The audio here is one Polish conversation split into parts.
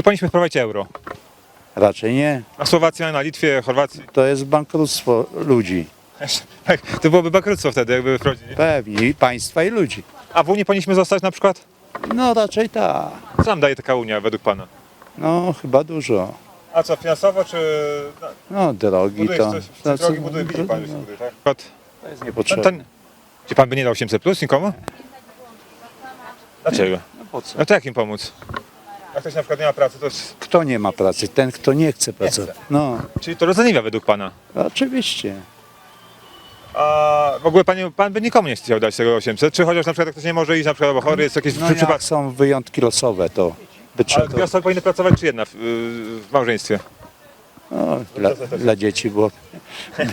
Czy powinniśmy wprowadzić euro? Raczej nie. Na Słowacji, na Litwie, Chorwacji? To jest bankructwo ludzi. Tak, to byłoby bankructwo wtedy, jakby wprowadzili. Pewnie. I państwa, i ludzi. A w Unii powinniśmy zostać na przykład? No raczej tak. Co nam daje taka Unia według Pana? No chyba dużo. A co, finansowo czy... No drogi to... to, co- widzi Pan, że się buduje, tak? Przykład, to jest ten, niepotrzebne. ten, czy Pan by nie dał 800 plus nikomu? Dlaczego? No po co? No to jak im pomóc? Jak ktoś na przykład nie ma pracy, to... Kto nie ma pracy? Ten, kto nie chce pracować. No, Czyli to rozdaniwa według Pana? oczywiście. A w ogóle panie, Pan by nikomu nie chciał dać tego 800? Czy chociaż na przykład jak ktoś nie może iść, na przykład bo chory jest jakieś No przy jak są wyjątki losowe, to by Ale trzeba... dwie osoby powinny pracować czy jedna w, w małżeństwie? No, dla, dla dzieci było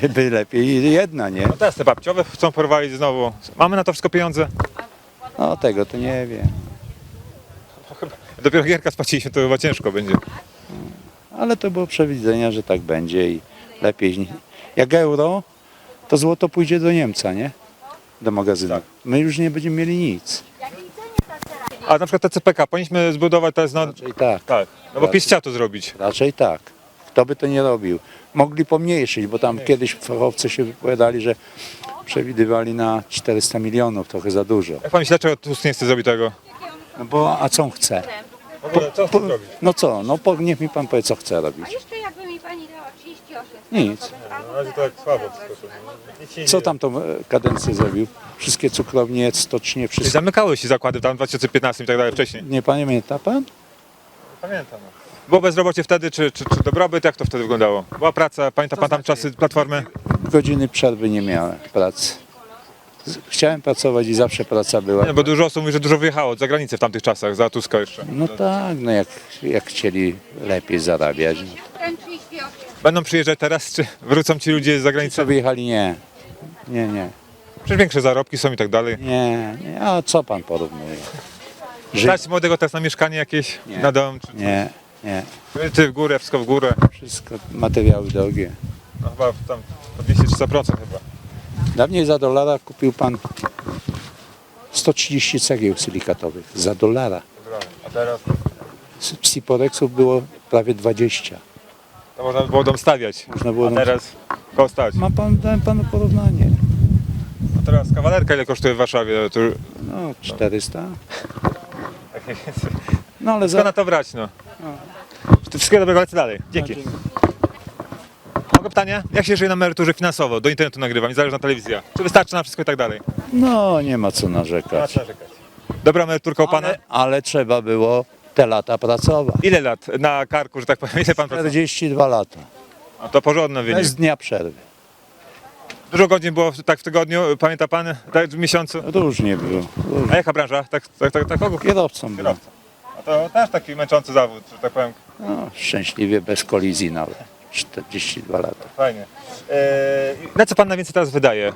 by, by lepiej jedna, nie? No teraz te babciowe chcą prowadzić znowu. Mamy na to wszystko pieniądze? No tego to nie wiem. Dopiero gierka spłaciliśmy, to chyba ciężko będzie. Ale to było przewidzenia, że tak będzie i lepiej. nie- Jak euro, to złoto pójdzie do Niemca, nie? Do magazynu. Tak. My już nie będziemy mieli nic. A na przykład te CPK powinniśmy zbudować teraz no Raczej tak, Tak, no bo chciał to zrobić. raczej tak. Kto by to nie robił? Mogli pomniejszyć, bo tam kiedyś fachowcy się wypowiadali, że przewidywali na 400 milionów, trochę za dużo. Jak pan myśli, dlaczego Tusk nie chce zrobić tego? No bo, a co on chce? W ogóle, co Po, no co, no po, niech mi pan powie, co chce robić. A jeszcze jakby mi pani dała 38 Nic. albo Na razie to tak słabo wszystko. Nic się nie Co dzieje. tam tą e, kadencję zrobił? Wszystkie cukrownie, stocznie, I wszystko. zamykały się zakłady tam w 2015 i tak dalej wcześniej. Nie pamięta pan? Pamiętam. Było bezrobocie wtedy, czy, czy, czy dobrobyt, jak to wtedy wyglądało? Była praca, pamięta pan tam czasy Platformy? Godziny przerwy nie miałem pracy. Z- Chciałem pracować i zawsze praca była. Nie, bo dużo osób mówi, że dużo wyjechało za granicę w tamtych czasach, za Tuska jeszcze. No tak, no jak, jak chcieli lepiej zarabiać. ten 38. Będą przyjeżdżać teraz, czy wrócą ci ludzie z Co zagranicy? wyjechali? Nie. Nie, nie. Przecież większe zarobki są i tak dalej. Nie, nie. A co pan porównuje? Ży... Dać młodego teraz na mieszkanie jakieś, Nie. na dom, czy Nie, nie. ty w górę, wszystko w górę. Wszystko materiały drogie. No chyba tam po 200-300% chyba. Dawniej za dolara kupił pan 130 cegieł silikatowych. Za dolara. A teraz Z Psiporexów było prawie 20. to można by było dom stawiać. Można było A teraz koło stać. Ma pan, dałem panu porównanie. A teraz kawalerka ile kosztuje w Warszawie? To... No, 400. No ale Co za... na to brać no? Wszystkiego dobrego, lecę dalej. Dzięki. Pytanie? Jak się żyje na emeryturze finansowo? Do internetu nagrywam, niezależna telewizja. Czy wystarczy na wszystko i tak dalej? No, nie ma co narzekać. Dobra emeryturka u pana? Ale, ale trzeba było te lata pracować. Ile lat na karku, że tak powiem? Ile pan pracował? 42 lata. A to porządny wynik. Bez dnia przerwy. Dużo godzin było w- tak w tygodniu, pamięta pan? Tak w miesiącu? Różnie było. Różnie. A jaka branża? Tak, tak, tak, tak kogo? Kierowcą był. Kierowca. A to też taki męczący zawód, że tak powiem. No, szczęśliwie bez kolizji nawet. 42 lata. Fajnie. Eee, na co pan najwięcej teraz wydaje?